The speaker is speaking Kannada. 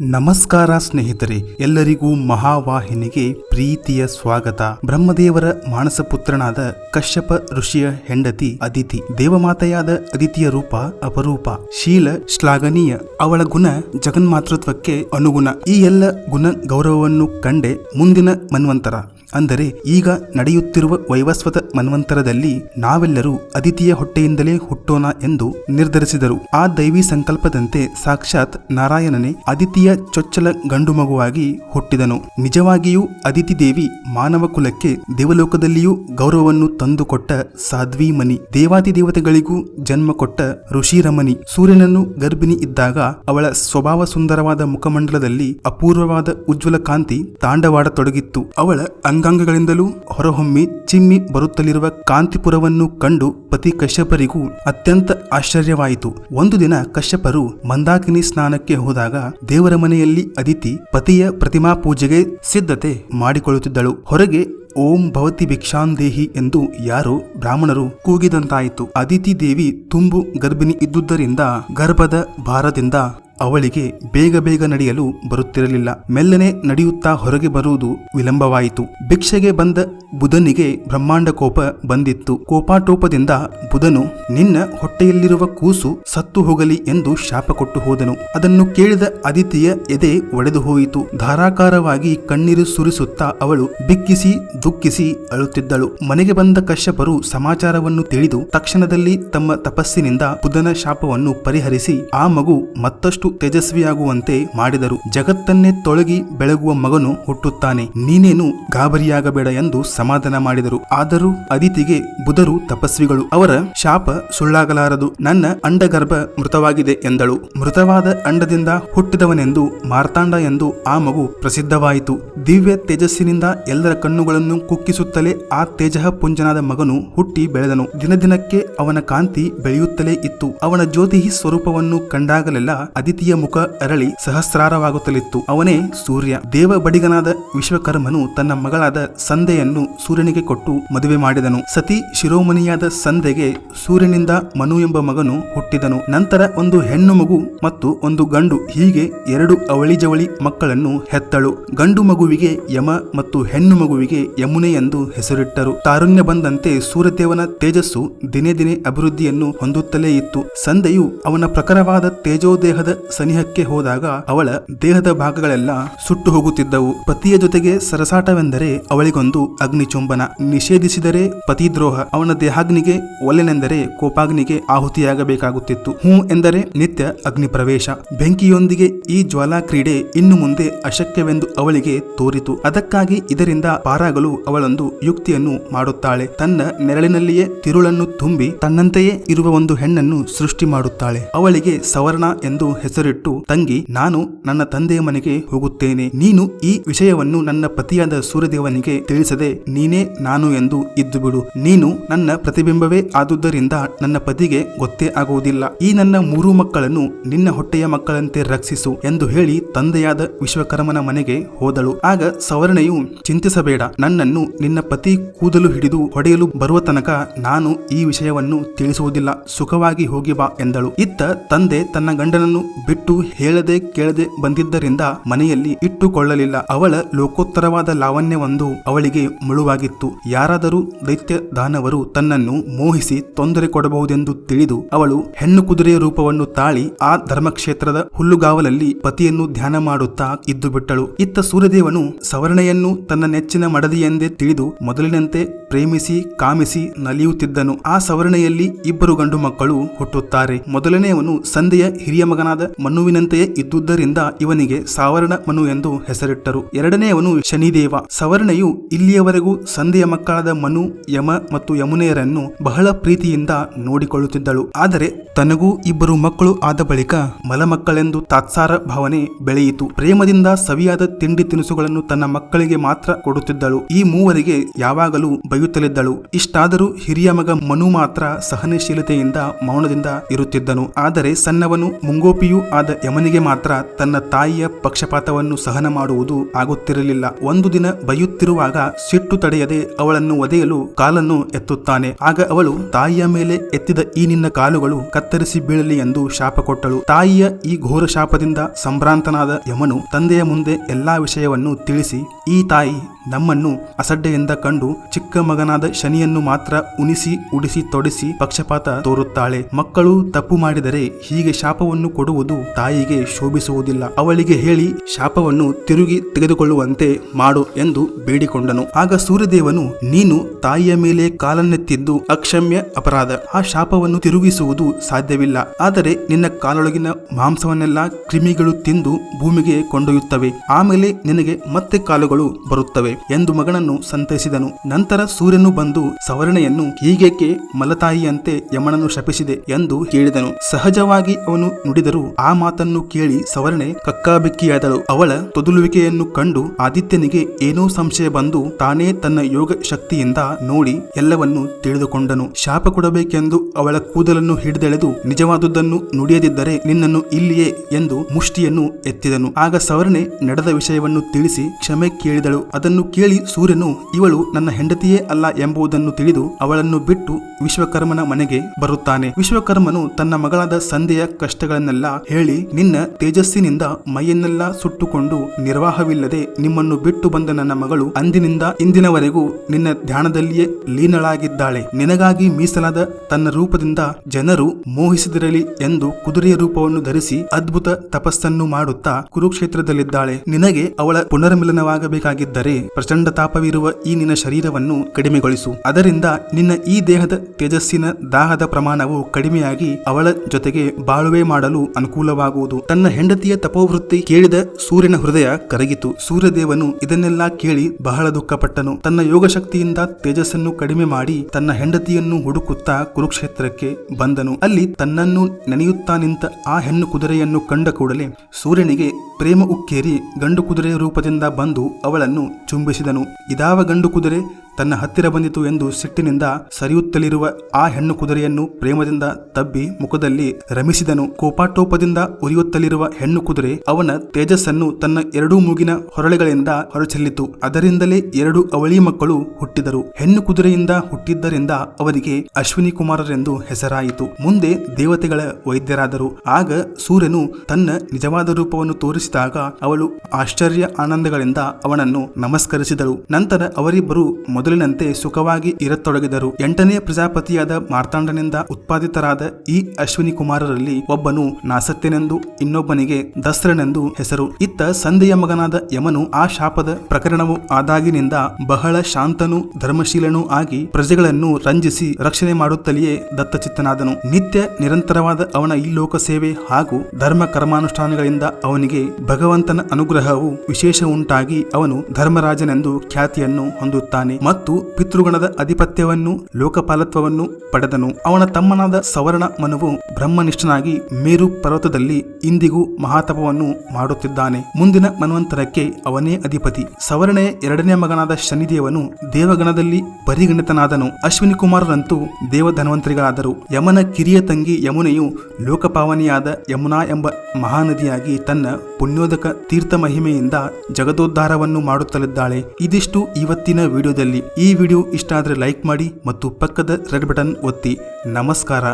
ನಮಸ್ಕಾರ ಸ್ನೇಹಿತರೆ, ಎಲ್ಲರಿಗೂ ಮಹಾವಾಹಿನಿಗೆ ಪ್ರೀತಿಯ ಸ್ವಾಗತ. ಬ್ರಹ್ಮದೇವರ ಮಾನಸ ಪುತ್ರನಾದ ಕಶ್ಯಪ ಋಷಿಯ ಹೆಂಡತಿ ಅದಿತಿ, ದೇವಮಾತೆಯಾದ ಅದಿತಿಯ ರೂಪ ಅಪರೂಪ. ಶೀಲ ಶ್ಲಾಘನೀಯ, ಅವಳ ಗುಣ ಜಗನ್ಮಾತೃತ್ವಕ್ಕೆ ಅನುಗುಣ. ಈ ಎಲ್ಲ ಗುಣ ಗೌರವವನ್ನು ಕಂಡೆ ಮುಂದಿನ ಮನ್ವಂತರ. ಅಂದರೆ ಈಗ ನಡೆಯುತ್ತಿರುವ ವೈವಸ್ವತ ಮನ್ವಂತರದಲ್ಲಿ ನಾವೆಲ್ಲರೂ ಅದಿತಿಯ ಹೊಟ್ಟೆಯಿಂದಲೇ ಹುಟ್ಟೋಣ ಎಂದು ನಿರ್ಧರಿಸಿದರು. ಆ ದೈವಿ ಸಂಕಲ್ಪದಂತೆ ಸಾಕ್ಷಾತ್ ನಾರಾಯಣನೇ ಅದಿತಿಯ ಚೊಚ್ಚಲ ಗಂಡು ಮಗುವಾಗಿ ಹುಟ್ಟಿದನು. ನಿಜವಾಗಿಯೂ ಅದಿತಿ ದೇವಿ ಮಾನವ ಕುಲಕ್ಕೆ ದೇವಲೋಕದಲ್ಲಿಯೂ ಗೌರವವನ್ನು ತಂದುಕೊಟ್ಟ ಸಾಧ್ವಿ ಮನಿ ದೇವಾದಿ ದೇವತೆಗಳಿಗೂ ಜನ್ಮ ಕೊಟ್ಟ ಋಷಿರಮನಿ. ಸೂರ್ಯನನ್ನು ಗರ್ಭಿಣಿ ಇದ್ದಾಗ ಅವಳ ಸ್ವಭಾವ ಸುಂದರವಾದ ಮುಖಮಂಡಲದಲ್ಲಿ ಅಪೂರ್ವವಾದ ಉಜ್ವಲ ಕಾಂತಿ ತಾಂಡವಾಡತೊಡಗಿತ್ತು. ಅವಳ ಅಂಗಾಂಗಗಳಿಂದಲೂ ಹೊರಹೊಮ್ಮಿ ಚಿಮ್ಮಿ ಬರುತ್ತಲಿರುವ ಕಾಂತಿಪುರವನ್ನು ಕಂಡು ಪತಿ ಕಶ್ಯಪರಿಗೂ ಅತ್ಯಂತ ಆಶ್ಚರ್ಯವಾಯಿತು. ಒಂದು ದಿನ ಕಶ್ಯಪರು ಮಂದಾಕಿನಿ ಸ್ನಾನಕ್ಕೆ ಹೋದಾಗ ದೇವರ ಮನೆಯಲ್ಲಿ ಅದಿತಿ ಪತಿಯ ಪ್ರತಿಮಾ ಪೂಜೆಗೆ ಸಿದ್ಧತೆ ಮಾಡಿಕೊಳ್ಳುತ್ತಿದ್ದಳು. ಹೊರಗೆ ಓಂ ಭವತಿ ಭಿಕ್ಷಾಂದೇಹಿ ಎಂದು ಯಾರೋ ಬ್ರಾಹ್ಮಣರು ಕೂಗಿದಂತಾಯಿತು. ಅದಿತಿ ದೇವಿ ತುಂಬು ಗರ್ಭಿಣಿ ಇದ್ದುದರಿಂದ ಗರ್ಭದ ಭಾರದಿಂದ ಅವಳಿಗೆ ಬೇಗ ಬೇಗ ನಡೆಯಲು ಬರುತ್ತಿರಲಿಲ್ಲ. ಮೆಲ್ಲನೆ ನಡೆಯುತ್ತಾ ಹೊರಗೆ ಬರುವುದು ವಿಳಂಬವಾಯಿತು. ಭಿಕ್ಷೆಗೆ ಬಂದ ಬುಧನಿಗೆ ಬ್ರಹ್ಮಾಂಡ ಕೋಪ ಬಂದಿತ್ತು. ಕೋಪಾಟೋಪದಿಂದ ಬುಧನು, ನಿನ್ನ ಹೊಟ್ಟೆಯಲ್ಲಿರುವ ಕೂಸು ಸತ್ತು ಹೋಗಲಿ ಎಂದು ಶಾಪ ಕೊಟ್ಟು ಹೋದನು. ಅದನ್ನು ಕೇಳಿದ ಅದಿತಿಯ ಎದೆ ಒಡೆದು ಹೋಯಿತು. ಧಾರಾಕಾರವಾಗಿ ಕಣ್ಣೀರು ಸುರಿಸುತ್ತಾ ಅವಳು ಬಿಕ್ಕಿಸಿ ದುಃಖಿಸಿ ಅಳುತ್ತಿದ್ದಳು. ಮನೆಗೆ ಬಂದ ಕಶ್ಯಪರು ಸಮಾಚಾರವನ್ನು ತಿಳಿದು ತಕ್ಷಣದಲ್ಲಿ ತಮ್ಮ ತಪಸ್ಸಿನಿಂದ ಬುಧನ ಶಾಪವನ್ನು ಪರಿಹರಿಸಿ ಆ ಮಗು ಮತ್ತಷ್ಟು ತೇಜಸ್ವಿಯಾಗುವಂತೆ ಮಾಡಿದರು. ಜಗತ್ತನ್ನೇ ತೊಳಗಿ ಬೆಳಗುವ ಮಗನು ಹುಟ್ಟುತ್ತಾನೆ. ನೀನೇನು ಗಾಬರಿಯಾಗಬೇಡ ಎಂದು ಸಮಾಧಾನ ಮಾಡಿದರು. ಆದರೂ ಅದಿತಿಗೆ ಬುಧರು ತಪಸ್ವಿಗಳು. ಅವರ ಶಾಪ ಸುಳ್ಳಾಗಲಾರದು. ನನ್ನ ಅಂಡಗರ್ಭ ಮೃತವಾಗಿದೆ ಎಂದಳು. ಮೃತವಾದ ಅಂಡದಿಂದ ಹುಟ್ಟಿದವನೆಂದು ಮಾರ್ತಾಂಡ ಎಂದು ಆ ಮಗು ಪ್ರಸಿದ್ಧವಾಯಿತು. ದಿವ್ಯ ತೇಜಸ್ಸಿನಿಂದ ಎಲ್ಲರ ಕಣ್ಣುಗಳನ್ನು ಕುಕ್ಕಿಸುತ್ತಲೇ ಆ ತೇಜಃ ಪುಂಜನಾದ ಮಗನು ಹುಟ್ಟಿ ಬೆಳೆದನು. ದಿನದಿನಕ್ಕೆ ಅವನ ಕಾಂತಿ ಬೆಳೆಯುತ್ತಲೇ ಇತ್ತು. ಅವನ ಜ್ಯೋತಿ ಸ್ವರೂಪವನ್ನು ಕಂಡಾಗಲೆಲ್ಲ ಅದಿತಿಯ ಮುಖ ಅರಳಿ ಸಹಸ್ರಾರವಾಗುತ್ತಲಿತ್ತು. ಅವನೇ ಸೂರ್ಯ. ದೇವ ಬಡಿಗನಾದ ವಿಶ್ವಕರ್ಮನು ತನ್ನ ಮಗಳಾದ ಸಂದೆಯನ್ನು ಸೂರ್ಯನಿಗೆ ಕೊಟ್ಟು ಮದುವೆ ಮಾಡಿದನು. ಸತಿ ಶಿರೋಮಣಿಯಾದ ಸಂದೆಗೆ ಸೂರ್ಯನಿಂದ ಮನು ಎಂಬ ಮಗನು ಹುಟ್ಟಿದನು. ನಂತರ ಒಂದು ಹೆಣ್ಣು ಮಗು ಮತ್ತು ಒಂದು ಗಂಡು, ಹೀಗೆ ಎರಡು ಅವಳಿ ಜವಳಿ ಮಕ್ಕಳನ್ನು ಹೆತ್ತಳು. ಗಂಡು ಮಗುವಿಗೆ ಯಮ ಮತ್ತು ಹೆಣ್ಣು ಮಗುವಿಗೆ ಯಮುನೆ ಎಂದು ಹೆಸರಿಟ್ಟರು. ತಾರುಣ್ಯ ಬಂದಂತೆ ಸೂರ್ಯದೇವನ ತೇಜಸ್ಸು ದಿನೇ ದಿನೇ ಅಭಿವೃದ್ಧಿಯನ್ನು ಹೊಂದುತ್ತಲೇ ಇತ್ತು. ಸಂದೆಯು ಅವನ ಪ್ರಖರವಾದ ತೇಜೋದೇಹದ ಸನಿಹಕ್ಕೆ ಹೋದಾಗ ಅವಳ ದೇಹದ ಭಾಗಗಳೆಲ್ಲ ಸುಟ್ಟು ಹೋಗುತ್ತಿದ್ದವು. ಪತಿಯ ಜೊತೆಗೆ ಸರಸಾಟವೆಂದರೆ ಅವಳಿಗೊಂದು ಅಗ್ನಿಚುಂಬನ. ನಿಷೇಧಿಸಿದರೆ ಪತಿದ್ರೋಹ. ಅವನ ದೇಹಾಗ್ನಿಗೆ, ಒಲೆನೆಂದರೆ ಕೋಪಾಗ್ನಿಗೆ ಆಹುತಿಯಾಗಬೇಕಾಗುತ್ತಿತ್ತು. ಹೂ ಎಂದರೆ ನಿತ್ಯ ಅಗ್ನಿ ಪ್ರವೇಶ ಬೆಂಕಿಯೊಂದಿಗೆ ಈ ಜ್ವಾಲಾ ಕ್ರೀಡೆ ಇನ್ನು ಮುಂದೆ ಅಶಕ್ಯವೆಂದು ಅವಳಿಗೆ ತೋರಿತು. ಅದಕ್ಕಾಗಿ ಇದರಿಂದ ಪಾರಾಗಲು ಅವಳೊಂದು ಯುಕ್ತಿಯನ್ನು ಮಾಡುತ್ತಾಳೆ. ತನ್ನ ನೆರಳಿನಲ್ಲಿಯೇ ತಿರುಳನ್ನು ತುಂಬಿ ತನ್ನಂತೆಯೇ ಇರುವ ಒಂದು ಹೆಣ್ಣನ್ನು ಸೃಷ್ಟಿ ಮಾಡುತ್ತಾಳೆ. ಅವಳಿಗೆ ಸವರ್ಣ ಎಂದು ಹೆಸರಿಟ್ಟು ತಂಗಿ, ನಾನು ನನ್ನ ತಂದೆಯ ಮನೆಗೆ ಹೋಗುತ್ತೇನೆ. ನೀನು ಈ ವಿಷಯವನ್ನು ನನ್ನ ಪತಿಯಾದ ಸೂರ್ಯದೇವನಿಗೆ ತಿಳಿಸದೆ ನೀನೇ ನಾನು ಎಂದು ಇದ್ದು ಬಿಡು ನೀನು ನನ್ನ ಪ್ರತಿಬಿಂಬವೇ ಆದುದರಿಂದ ನನ್ನ ಪತಿಗೆ ಗೊತ್ತೇ ಆಗುವುದಿಲ್ಲ. ಈ ನನ್ನ ಮೂರು ಮಕ್ಕಳನ್ನು ನಿನ್ನ ಹೊಟ್ಟೆಯ ಮಕ್ಕಳಂತೆ ರಕ್ಷಿಸು ಎಂದು ಹೇಳಿ ತಂದೆಯಾದ ವಿಶ್ವಕರ್ಮನ ಮನೆಗೆ ಹೋದಳು. ಆಗ ಸವರ್ಣೆಯು, ಚಿಂತಿಸಬೇಡ, ನನ್ನನ್ನು ನಿನ್ನ ಪತಿ ಕೂದಲು ಹಿಡಿದು ಹೊಡೆಯಲು ಬರುವ ತನಕ ನಾನು ಈ ವಿಷಯವನ್ನು ತಿಳಿಸುವುದಿಲ್ಲ. ಸುಖವಾಗಿ ಹೋಗಿ ಬಾ ಎಂದಳು. ಇತ್ತ ತಂದೆ ತನ್ನ ಗಂಡನನ್ನು ಬಿಟ್ಟು ಹೇಳದೆ ಕೇಳದೆ ಬಂದಿದ್ದರಿಂದ ಮನೆಯಲ್ಲಿ ಇಟ್ಟುಕೊಳ್ಳಲಿಲ್ಲ. ಅವಳ ಲೋಕೋತ್ತರವಾದ ಲಾವಣ್ಯವೊಂದು ಅವಳಿಗೆ ಮುಳುವಾಗಿತ್ತು. ಯಾರಾದರೂ ದೈತ್ಯ ದಾನವರು ತನ್ನನ್ನು ಮೋಹಿಸಿ ತೊಂದರೆ ಕೊಡಬಹುದೆಂದು ತಿಳಿದು ಅವಳು ಹೆಣ್ಣು ಕುದುರೆಯ ರೂಪವನ್ನು ತಾಳಿ ಆ ಧರ್ಮಕ್ಷೇತ್ರದ ಹುಲ್ಲುಗಾವಲಲ್ಲಿ ಪತಿಯನ್ನು ಧ್ಯಾನ ಮಾಡುತ್ತಾ ಇದ್ದು ಬಿಟ್ಟಳು ಇತ್ತ ಸೂರ್ಯದೇವನು ಸವರ್ಣೆಯನ್ನು ತನ್ನ ನೆಚ್ಚಿನ ಮಡದಿಯೆಂದೇ ತಿಳಿದು ಮೊದಲಿನಂತೆ ಪ್ರೇಮಿಸಿ, ಕಾಮಿಸಿ ನಲಿಯುತ್ತಿದ್ದನು. ಆ ಸವರ್ಣೆಯಲ್ಲಿ ಇಬ್ಬರು ಗಂಡು ಮಕ್ಕಳು ಹುಟ್ಟುತ್ತಾರೆ. ಮೊದಲನೆಯವನು ಸಂದೆಯ ಹಿರಿಯ ಮಗನಾದ ಮನುವಿನಂತೆಯೇ ಇದ್ದುದರಿಂದ ಇವನಿಗೆ ಸಾವರಣ ಮನು ಎಂದು ಹೆಸರಿಟ್ಟರು. ಎರಡನೆಯವನು ಶನಿದೇವ. ಸವರ್ಣೆಯು ಇಲ್ಲಿಯವರೆಗೂ ಸಂದೆಯ ಮಕ್ಕಳಾದ ಮನು, ಯಮ ಮತ್ತು ಯಮುನೆಯರನ್ನು ಬಹಳ ಪ್ರೀತಿಯಿಂದ ನೋಡಿಕೊಳ್ಳುತ್ತಿದ್ದಳು. ಆದರೆ ತನಗೂ ಇಬ್ಬರು ಮಕ್ಕಳು ಆದ ಬಳಿಕ ಮಲಮಕ್ಕಳೆಂದು ತಾತ್ಸಾರ ಭಾವನೆ ಬೆಳೆಯಿತು. ಪ್ರೇಮದಿಂದ ಸವಿಯಾದ ತಿಂಡಿ ತಿನಿಸುಗಳನ್ನು ತನ್ನ ಮಕ್ಕಳಿಗೆ ಮಾತ್ರ ಕೊಡುತ್ತಿದ್ದಳು. ಈ ಮೂವರಿಗೆ ಯಾವಾಗಲೂ ಬೈಯುತ್ತಲಿದ್ದಳು ಇಷ್ಟಾದರೂ ಹಿರಿಯ ಮಗ ಮನು ಮಾತ್ರ ಸಹನಶೀಲತೆಯಿಂದ ಮೌನದಿಂದ ಇರುತ್ತಿದ್ದನು. ಆದರೆ ಸಣ್ಣವನು ಮುಂಗೋಪಿಯೂ ಆದ ಯಮನಿಗೆ ಮಾತ್ರ ತನ್ನ ತಾಯಿಯ ಪಕ್ಷಪಾತವನ್ನು ಸಹನ ಮಾಡುವುದು ಆಗುತ್ತಿರಲಿಲ್ಲ. ಒಂದು ದಿನ ಬೈಯುತ್ತಿರುವಾಗ ಸಿಟ್ಟು ತಡೆಯದೆ ಅವಳನ್ನು ಒದೆಯಲು ಕಾಲನ್ನು ಎತ್ತುತ್ತಾನೆ. ಆಗ ಅವಳು ತಾಯಿಯ ಮೇಲೆ ಎತ್ತಿದ ಈ ನಿನ್ನ ಕಾಲುಗಳು ಕತ್ತರಿಸಿ ಬೀಳಲಿ ಎಂದು ಶಾಪ ಕೊಟ್ಟಳು. ತಾಯಿಯ ಈ ಘೋರ ಶಾಪದಿಂದ ಸಂಭ್ರಾಂತನಾದ ಯಮನು ತಂದೆಯ ಮುಂದೆ ಎಲ್ಲಾ ವಿಷಯವನ್ನು ತಿಳಿಸಿ, ಈ ತಾಯಿ ನಮ್ಮನ್ನು ಅಸಡ್ಡೆಯಿಂದ ಕಂಡು ಚಿಕ್ಕ ಮಗನಾದ ಶನಿಯನ್ನು ಮಾತ್ರ ಉಣಿಸಿ, ಉಡಿಸಿ, ತೊಡಿಸಿ ಪಕ್ಷಪಾತ ತೋರುತ್ತಾಳೆ. ಮಕ್ಕಳು ತಪ್ಪು ಮಾಡಿದರೆ ಹೀಗೆ ಶಾಪವನ್ನು ಕೊಡುವುದು ತಾಯಿಗೆ ಶೋಭಿಸುವುದಿಲ್ಲ. ಅವಳಿಗೆ ಹೇಳಿ, ಶಾಪವನ್ನು ತಿರುಗಿ ತೆಗೆದುಕೊಳ್ಳುವಂತೆ ಮಾಡು ಎಂದು ಬೇಡಿಕೊಂಡನು. ಆಗ ಸೂರ್ಯದೇವನು, ನೀನು ತಾಯಿಯ ಮೇಲೆ ಕಾಲನ್ನೆತ್ತಿದ್ದು ಅಕ್ಷಮ್ಯ ಅಪರಾಧ. ಆ ಶಾಪವನ್ನು ತಿರುಗಿಸುವುದು ಸಾಧ್ಯವಿಲ್ಲ. ಆದರೆ ನಿನ್ನ ಕಾಲೊಳಗಿನ ಮಾಂಸವನ್ನೆಲ್ಲ ಕ್ರಿಮಿಗಳು ತಿಂದು ಭೂಮಿಗೆ ಕೊಂಡೊಯ್ಯುತ್ತವೆ. ಆಮೇಲೆ ನಿನಗೆ ಮತ್ತೆ ಕಾಲುಗಳು ಬರುತ್ತವೆ. ಎಂದು ಮಗನನ್ನು ಸಂತೈಸಿದನು. ನಂತರ ಸೂರ್ಯನು ಬಂದು ಸವರ್ಣೆಯನ್ನು ಹೀಗೇಕೆ ಮಲತಾಯಿಯಂತೆ ಯಮನನ್ನು ಶಪಿಸಿದೆ ಎಂದು ಕೇಳಿದನು ಸಹಜವಾಗಿ ಅವನು ನುಡಿದರೂ ಆ ಮಾತನ್ನು ಕೇಳಿ ಸವರ್ಣೆ ಕಕ್ಕಾಬಿಕ್ಕಿಯಾದಳು. ಅವಳ ತೊದಲುವಿಕೆಯನ್ನು ಕಂಡು ಆದಿತ್ಯನಿಗೆ ಏನೋ ಸಂಶಯ ಬಂದು ತಾನೇ ತನ್ನ ಯೋಗ ಶಕ್ತಿಯಿಂದ ನೋಡಿ ಎಲ್ಲವನ್ನು ತಿಳಿದುಕೊಂಡನು. ಶಾಪ ಕೊಡಬೇಕೆಂದು ಅವಳ ಕೂದಲನ್ನು ಹಿಡಿದೆಳೆದು ನಿಜವಾದುದನ್ನು ನುಡಿಯದಿದ್ದರೆ ನಿನ್ನನ್ನು ಇಲ್ಲಿಯೇ ಎಂದು ಮುಷ್ಟಿಯನ್ನು ಎತ್ತಿದನು. ಆಗ ಸವರ್ಣೆ ನಡೆದ ವಿಷಯವನ್ನು ತಿಳಿಸಿ ಕ್ಷಮೆ ಕೇಳಿದಳು. ಅದನ್ನು ಕೇಳಿ ಸೂರ್ಯನು, ಇವಳು ನನ್ನ ಹೆಂಡತಿಯೇ ಅಲ್ಲ ಎಂಬುದನ್ನು ತಿಳಿದು ಅವಳನ್ನು ಬಿಟ್ಟು ವಿಶ್ವಕರ್ಮನ ಮನೆಗೆ ಬರುತ್ತಾನೆ. ವಿಶ್ವಕರ್ಮನು ತನ್ನ ಮಗಳಾದ ಸಂಧೆಯ ಕಷ್ಟಗಳನ್ನೆಲ್ಲ ಹೇಳಿ ನಿನ್ನ ತೇಜಸ್ಸಿನಿಂದ ಮೈಯನ್ನೆಲ್ಲ ಸುಟ್ಟುಕೊಂಡು ನಿರ್ವಾಹವಿಲ್ಲದೆ ನಿಮ್ಮನ್ನು ಬಿಟ್ಟು ಬಂದ ನನ್ನ ಮಗಳು ಅಂದಿನಿಂದ ಇಂದಿನವರೆಗೂ ನಿನ್ನ ಧ್ಯಾನದಲ್ಲಿಯೇ ಲೀನಳಾಗಿದ್ದಾಳೆ. ನಿನಗಾಗಿ ಮೀಸಲಾದ ತನ್ನ ರೂಪದಿಂದ ಜನರು ಮೋಹಿಸಿದಿರಲಿ ಎಂದು ಕುದುರೆಯ ರೂಪವನ್ನು ಧರಿಸಿ ಅದ್ಭುತ ತಪಸ್ಸನ್ನು ಮಾಡುತ್ತಾ ಕುರುಕ್ಷೇತ್ರದಲ್ಲಿದ್ದಾಳೆ. ನಿನಗೆ ಅವಳ ಪುನರ್ಮಿಲನವಾಗಬೇಕಾಗಿದ್ದರೆ ಪ್ರಚಂಡ ತಾಪವಿರುವ ಈ ನಿನ್ನ ಶರೀರವನ್ನು ಕಡಿಮೆಗೊಳಿಸು. ಅದರಿಂದ ನಿನ್ನ ಈ ದೇಹದ ತೇಜಸ್ಸಿನ ದಾಹದ ಪ್ರಮಾಣವು ಕಡಿಮೆಯಾಗಿ ಅವಳ ಜೊತೆಗೆ ಬಾಳುವೆ ಮಾಡಲು ಅನುಕೂಲವಾಗುವುದು. ತನ್ನ ಹೆಂಡತಿಯ ತಪೋವೃತ್ತಿ ಕೇಳಿದ ಸೂರ್ಯನ ಹೃದಯ ಕರಗಿತು. ಸೂರ್ಯದೇವನು ಇದನ್ನೆಲ್ಲ ಕೇಳಿ ಬಹಳ ದುಃಖಪಟ್ಟನು. ತನ್ನ ಯೋಗ ಶಕ್ತಿಯಿಂದ ತೇಜಸ್ಸನ್ನು ಕಡಿಮೆ ಮಾಡಿ ತನ್ನ ಹೆಂಡತಿಯನ್ನು ಹುಡುಕುತ್ತಾ ಕುರುಕ್ಷೇತ್ರಕ್ಕೆ ಬಂದನು. ಅಲ್ಲಿ ತನ್ನನ್ನು ನೆನೆಯುತ್ತಾ ನಿಂತ ಆ ಹೆಣ್ಣು ಕುದುರೆಯನ್ನು ಕಂಡ ಕೂಡಲೇ ಸೂರ್ಯನಿಗೆ ಪ್ರೇಮ ಉಕ್ಕೇರಿ ಗಂಡು ಕುದುರೆಯ ರೂಪದಿಂದ ಬಂದು ಅವಳನ್ನು ಚುಂಬಿಸಿದನು ಇದಾವ ಗಂಡು ಕುದುರೆ ತನ್ನ ಹತ್ತಿರ ಬಂದಿತು ಎಂದು ಸಿಟ್ಟಿನಿಂದ ಸರಿಯುತ್ತಲಿರುವ ಆ ಹೆಣ್ಣು ಕುದುರೆಯನ್ನು ಪ್ರೇಮದಿಂದ ತಬ್ಬಿ ಮುಖದಲ್ಲಿ ರಮಿಸಿದನು. ಕೋಪಾಟೋಪದಿಂದ ಉರಿಯುತ್ತಲಿರುವ ಹೆಣ್ಣು ಕುದುರೆ ಅವನ ತೇಜಸ್ಸನ್ನು ತನ್ನ ಎರಡೂ ಮೂಗಿನ ಹೊರಳೆಗಳಿಂದ ಹೊರಚೆಲ್ಲಿತು. ಅದರಿಂದಲೇ ಎರಡು ಅವಳಿ ಮಕ್ಕಳು ಹುಟ್ಟಿದರು. ಹೆಣ್ಣು ಕುದುರೆಯಿಂದ ಹುಟ್ಟಿದ್ದರಿಂದ ಅವರಿಗೆ ಅಶ್ವಿನಿ ಕುಮಾರರೆಂದು ಹೆಸರಾಯಿತು. ಮುಂದೆ ದೇವತೆಗಳ ವೈದ್ಯರಾದರು. ಆಗ ಸೂರ್ಯನು ತನ್ನ ನಿಜವಾದ ರೂಪವನ್ನು ತೋರಿಸಿದಾಗ ಅವಳು ಆಶ್ಚರ್ಯ ಆನಂದಗಳಿಂದ ಅವನನ್ನು ನಮಸ್ಕರಿಸಿದಳು. ನಂತರ ಅವರಿಬ್ಬರು ಮೊದಲಿನಂತೆ ಸುಖವಾಗಿ ಇರತೊಡಗಿದರು. ಎಂಟನೇ ಪ್ರಜಾಪತಿಯಾದ ಮಾರ್ತಾಂಡನಿಂದ ಉತ್ಪಾದಿತರಾದ ಈ ಅಶ್ವಿನಿ ಕುಮಾರರಲ್ಲಿ ಒಬ್ಬನು ನಾಸತ್ಯನೆಂದು ಇನ್ನೊಬ್ಬನಿಗೆ ದಸ್ರನೆಂದು ಹೆಸರು. ಇತ್ತ ಸಂಧೆಯ ಮಗನಾದ ಯಮನು ಆ ಶಾಪದ ಪ್ರಕರಣವು ಆದಾಗಿನಿಂದ ಬಹಳ ಶಾಂತನು ಧರ್ಮಶೀಲನೂ ಆಗಿ ಪ್ರಜೆಗಳನ್ನು ರಂಜಿಸಿ ರಕ್ಷಣೆ ಮಾಡುತ್ತಲೆಯೇ ದತ್ತಚಿತ್ತನಾದನು. ನಿತ್ಯ ನಿರಂತರವಾದ ಅವನ ಈ ಲೋಕ ಸೇವೆ ಹಾಗೂ ಧರ್ಮ ಕರ್ಮಾನುಷ್ಠಾನಗಳಿಂದ ಅವನಿಗೆ ಭಗವಂತನ ಅನುಗ್ರಹವು ವಿಶೇಷ ಉಂಟಾಗಿ ಅವನು ಧರ್ಮರಾಜನೆಂದು ಖ್ಯಾತಿಯನ್ನು ಹೊಂದುತ್ತಾನೆ. ಮತ್ತು ಪಿತೃಗಣದ ಅಧಿಪತ್ಯವನ್ನು, ಲೋಕಪಾಲತ್ವವನ್ನು ಪಡೆದನು. ಅವನ ತಮ್ಮನಾದ ಸವರ್ಣ ಮನುವು ಬ್ರಹ್ಮನಿಷ್ಠನಾಗಿ ಮೇರು ಪರ್ವತದಲ್ಲಿ ಇಂದಿಗೂ ಮಹಾತಪವನ್ನು ಮಾಡುತ್ತಿದ್ದಾನೆ. ಮುಂದಿನ ಮನ್ವಂತರಕ್ಕೆ ಅವನೇ ಅಧಿಪತಿ. ಸವರ್ಣೆಯ ಎರಡನೇ ಮಗನಾದ ಶನಿದೇವನು ದೇವಗಣದಲ್ಲಿ ಪರಿಗಣಿತನಾದನು. ಅಶ್ವಿನಿ ಕುಮಾರರಂತೂ ದೇವಧನ್ವಂತರಿಗಳಾದರು. ಯಮನ ಕಿರಿಯ ತಂಗಿ ಯಮುನೆಯು ಲೋಕಪಾವನಿಯಾದ ಯಮುನಾ ಎಂಬ ಮಹಾನದಿಯಾಗಿ ತನ್ನ ಪುಣ್ಯೋದಕ ತೀರ್ಥ ಮಹಿಮೆಯಿಂದ ಜಗದೋದ್ಧಾರವನ್ನು ಮಾಡುತ್ತಲಿದ್ದಾಳೆ. ಇದಿಷ್ಟು ಇವತ್ತಿನ ವಿಡಿಯೋದಲ್ಲಿ. ಈ ವಿಡಿಯೋ ಇಷ್ಟ ಆದರೆ ಲೈಕ್ ಮಾಡಿ ಮತ್ತು ಪಕ್ಕದ ರೆಡ್ ಬಟನ್ ಒತ್ತಿ ನಮಸ್ಕಾರ.